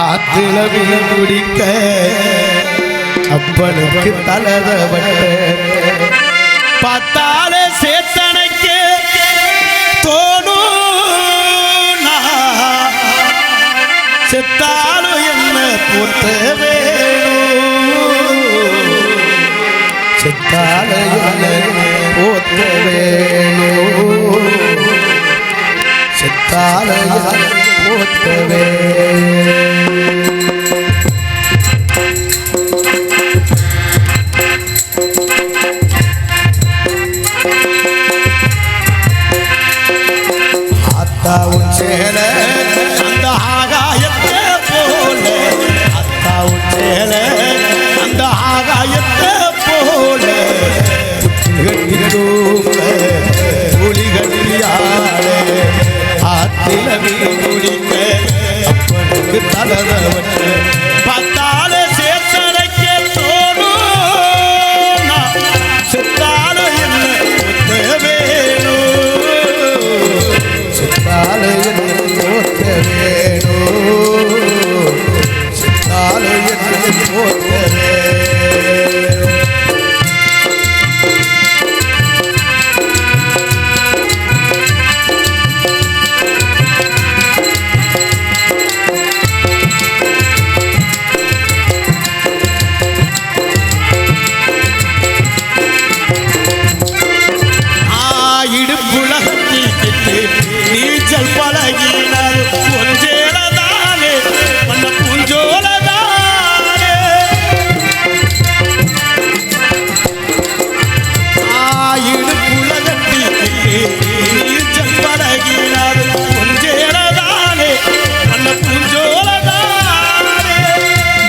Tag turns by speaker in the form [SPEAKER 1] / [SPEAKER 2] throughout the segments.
[SPEAKER 1] ஆத்துல குடிக்க அப்பனுக்கு தலதவட்ட பார்த்தால சேத்தனைக்கு தோணும் செத்தாலும் என்ன பொத்த செத்தால என்ன போத்த வேணும்? செத்தால போற்றவே போகிறே ஆயிடு புலக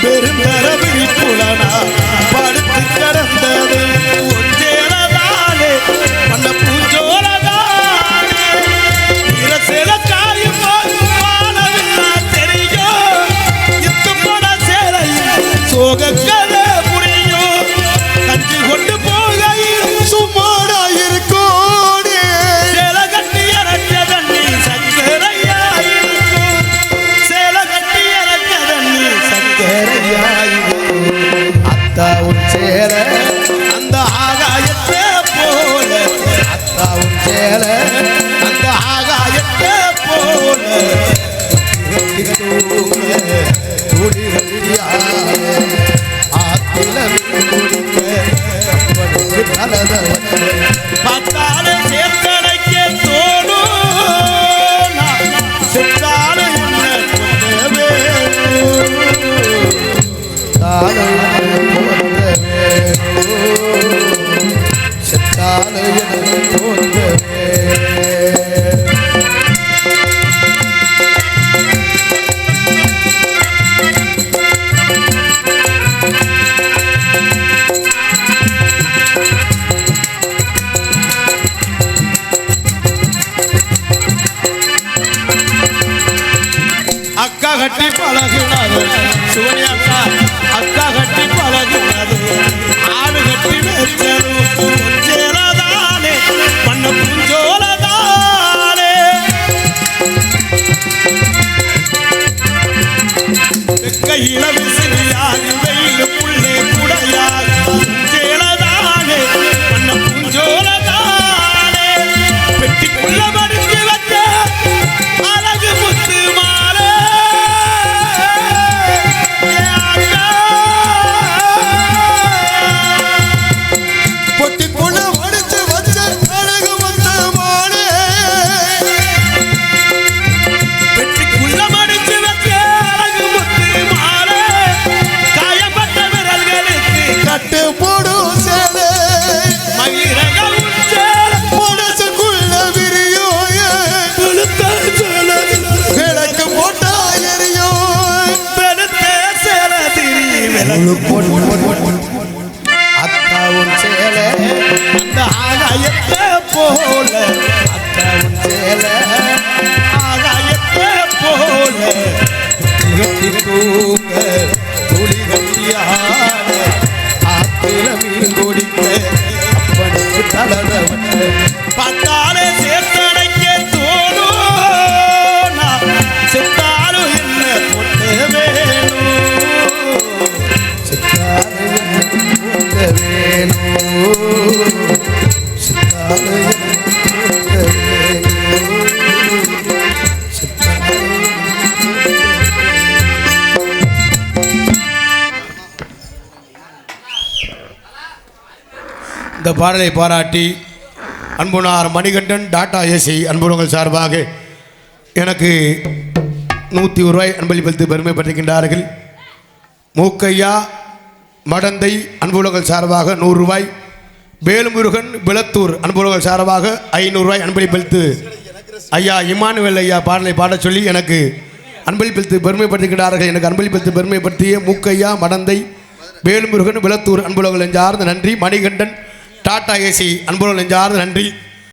[SPEAKER 1] பெருந்தரவிழி புலனா. சேர அந்த ஆகாயத்தை போல அத்தாவும் சேர. கட்டி பழகினது. சுவனி அக்கா அக்கா கட்டி பழகினது. ஆடு கட்டி வச்சது பண்ண புஞ்சோ இந்த பாடலை பாராட்டி அன்புனார் மணிகண்டன் டாடா ஏசி அன்புறவங்கள் சார்பாக எனக்கு நூற்றி ஒரு ரூபாய் அன்பளிப்பளித்து பெருமைப்பட்டிருக்கின்றார்கள் மூக்கையா மடந்தை அன்புலகல் சார்பாக நூறுரூவாய் வேலுமுருகன் விளத்தூர் அன்புலகல் சார்பாக ஐநூறுரூவாய் அன்பளிப்பளித்து ஐயா இமானுவேல் ஐயா பாடலை பாடச் சொல்லி எனக்கு அன்பளிப்பளித்து பெருமைப்படுத்துகிறார்கள் எனக்கு அன்பளிப்பளித்து பெருமைப்படுத்திய மூக்கையா மடந்தை வேலுமுருகன் விளத்தூர் அன்புலகல் சார்ந்த நன்றி. மணிகண்டன் டாடா ஏசி அன்புலகல் நெஞ்சார்ந்த நன்றி.